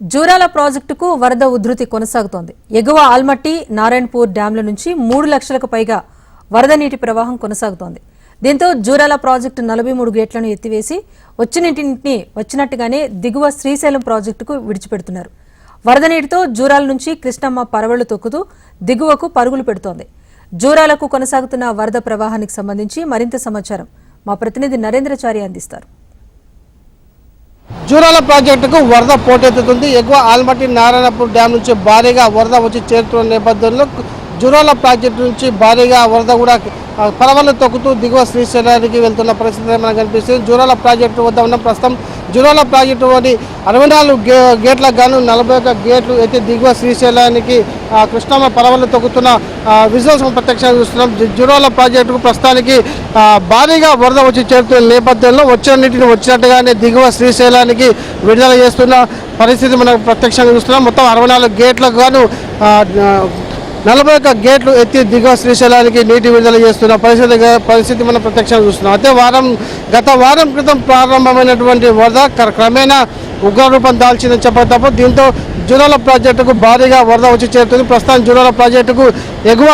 జూరాల ప్రాజెక్టుకు వరద ఉధృతి కొనసాగుతోంది. ఎగువ ఆల్మట్టి నారాయణపూర్ డ్యాంల నుంచి మూడు లక్షలకు పైగా వరద నీటి ప్రవాహం కొనసాగుతోంది. దీంతో జూరాల ప్రాజెక్టు నలభై మూడు గేట్లను ఎత్తివేసి వచ్చినటిని వచ్చినట్టుగానే దిగువ శ్రీశైలం ప్రాజెక్టుకు విడిచిపెడుతున్నారు. వరద నీటితో జూరాల నుంచి కృష్ణమ్మ పరవళ్ళు తొక్కుతూ దిగువకు పరుగులు పెడుతోంది. జూరాలకు కొనసాగుతున్న వరద ప్రవాహానికి సంబంధించి మరింత సమాచారం మా ప్రతినిధి నరేంద్రచారి అందిస్తారు. జూరాల ప్రాజెక్టుకు వరద పోటెత్తుతుంది. ఎగువ ఆల్మట్టి నారాయణపూర్ డ్యాం నుంచి భారీగా వరద వచ్చి చేరుతున్న నేపథ్యంలో జురాల ప్రాజెక్టు నుంచి భారీగా వరద కూడా పరవలు తొక్కుతూ దిగువ శ్రీశైలానికి వెళ్తున్న పరిస్థితి మనకు కనిపిస్తుంది. జూరాల ప్రాజెక్టు వద్ద ఉన్న ప్రస్తుతం జూరాల ప్రాజెక్టులోని అరవై నాలుగు గే గేట్లకు గాను నలభై ఒక్క గేట్లు అయితే దిగువ శ్రీశైలానికి కృష్ణమ్మ పరవలు తొక్కుతున్న విజువల్స్ ప్రత్యక్షంగా చూస్తున్నాం. జూరాల ప్రాజెక్టుకు ప్రస్తుతానికి భారీగా వరద వచ్చి చేరుతున్న నేపథ్యంలో వచ్చిన నీటిని వచ్చినట్టుగానే దిగువ శ్రీశైలానికి విడుదల చేస్తున్న పరిస్థితి మనం ప్రత్యక్షంగా చూస్తున్నాం. మొత్తం అరవై నాలుగు గేట్లకు గాను నలభై ఒక్క గేట్లు ఎత్తి దిగువ శ్రీశైలానికి నీటి విడుదల చేస్తున్న పరిస్థితి పరిస్థితి మనం ప్రత్యక్షంగా చూస్తున్నాం. అయితే వారం గత వారం క్రితం ప్రారంభమైనటువంటి వరద క్రమేణా ఉగ్రరూపం దాల్చిందని చెప్పక దీంతో జూరాల ప్రాజెక్టుకు భారీగా వరద వచ్చి చేరుతుంది. ప్రస్తుతం జూరాల ప్రాజెక్టుకు ఎగువ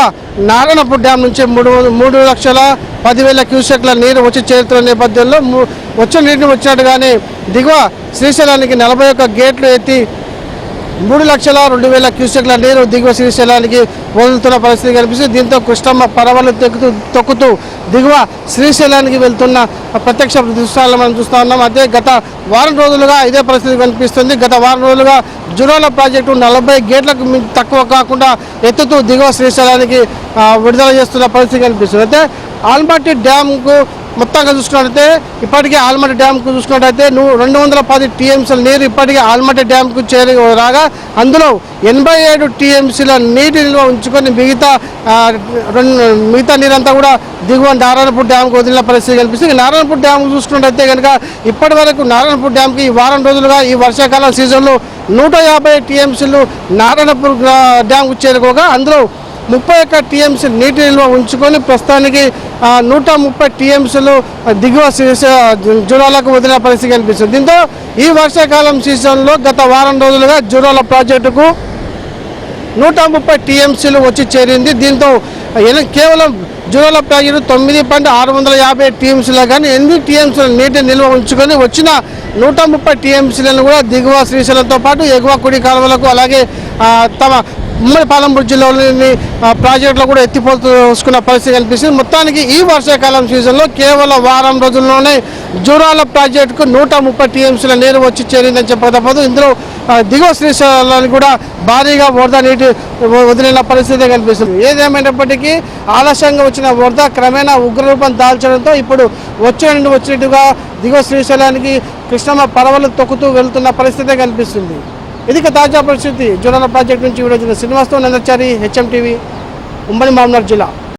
నారాయణపూర్ డ్యాం నుంచి మూడు మూడు లక్షల పదివేల క్యూసెక్ల నీరు వచ్చి చేరుతున్న నేపథ్యంలో ము- వచ్చిన నీటిని వచ్చినట్టుగానే దిగువ శ్రీశైలానికి నలభై ఒక్క గేట్లు ఎత్తి మూడు లక్షల రెండు వేల క్యూసెక్ల నీరు దిగువ శ్రీశైలానికి వదులుతున్న పరిస్థితి కనిపిస్తుంది. దీంతో కృష్ణమ్మ పరవలు తొక్కుతూ తొక్కుతూ దిగువ శ్రీశైలానికి వెళ్తున్న ప్రత్యక్ష దృశ్యాలను మనం చూస్తూ ఉన్నాం. అదే గత వారం రోజులుగా ఇదే పరిస్థితి కనిపిస్తుంది. గత వారం రోజులుగా జురాల ప్రాజెక్టు నలభై గేట్లకు తక్కువ కాకుండా ఎత్తుతూ దిగువ శ్రీశైలానికి విడుదల చేస్తున్న పరిస్థితి కనిపిస్తుంది. అయితే ఆల్మట్టి డ్యామ్కు మొత్తంగా చూసుకున్నట్లయితే ఇప్పటికే ఆల్మట డ్యామ్కు చూసుకున్నట్టయితే నువ్వు రెండు వందల పది టీఎంసీల నీరు ఇప్పటికే ఆల్మట డ్యామ్కు చేరి రాగా అందులో ఎనభై ఏడు టీఎంసీల నీటి నిల్వ ఉంచుకొని మిగతా రెండు మిగతా నీరంతా కూడా దిగువ నారాయణపూర్ డ్యామ్కి వదిలిన పరిస్థితి కనిపిస్తుంది. నారాయణపూర్ డ్యామ్ చూసుకున్నట్టయితే కనుక ఇప్పటి వరకు నారాయణపూర్ డ్యామ్కి ఈ వారం రోజులుగా ఈ వర్షాకాలం సీజన్లో నూట యాభై టీఎంసీలు నారాయణపూర్ డ్యామ్కు చేరుకోగా అందులో ముప్పై ఒక్క టీఎంసీ నీటి నిల్వ ఉంచుకొని ప్రస్తుతానికి నూట ముప్పై టీఎంసీలు దిగువ జూరాలకు వదిలిన పరిస్థితి కనిపిస్తుంది. దీంతో ఈ వర్షాకాలం సీజన్లో గత వారం రోజులుగా జూరాల ప్రాజెక్టుకు నూట ముప్పై టీఎంసీలు వచ్చి చేరింది. దీంతో కేవలం జూరాల ప్రాజెక్టు తొమ్మిది పాయింట్ ఆరు వందల యాభై టీఎంసీలో కానీ ఎనిమిది టీఎంసీల నీటి నిల్వ ఉంచుకొని వచ్చిన నూట ముప్పై టీఎంసీలను కూడా దిగువ శ్రీశైలంతో పాటు ఎగువ కుడి కాలువలకు అలాగే తమ ఉమ్మడి పాలంపూర్ జిల్లాలోని ప్రాజెక్టులో కూడా ఎత్తిపోసుకున్న పరిస్థితి కనిపిస్తుంది. మొత్తానికి ఈ వర్షాకాలం సీజన్లో కేవలం వారం రోజుల్లోనే జూరాల ప్రాజెక్టుకు నూట ముప్పై టీఎంసీల నీరు వచ్చి చేరిందని చెప్పక ఇందులో దిగువ శ్రీశైలానికి కూడా భారీగా వరద నీటి వదిలిన పరిస్థితి కనిపిస్తుంది. ఏదేమైనప్పటికీ ఆలస్యంగా వచ్చిన వరద క్రమేణా ఉగ్రరూపం దాల్చడంతో ఇప్పుడు వచ్చే నుండి వచ్చినట్టుగా దిగువ శ్రీశైలానికి కృష్ణమ్మ పరవలు తొక్కుతూ వెళ్తున్న పరిస్థితి కనిపిస్తుంది. ఇది తాజా పరిస్థితి జూరాల ప్రాజెక్ట్ నుంచి వీడియో శ్రీనివాస్తో నందచారి హెచ్ఎం టీవీ ఉమ్మడి మామనార్ జిల్లా.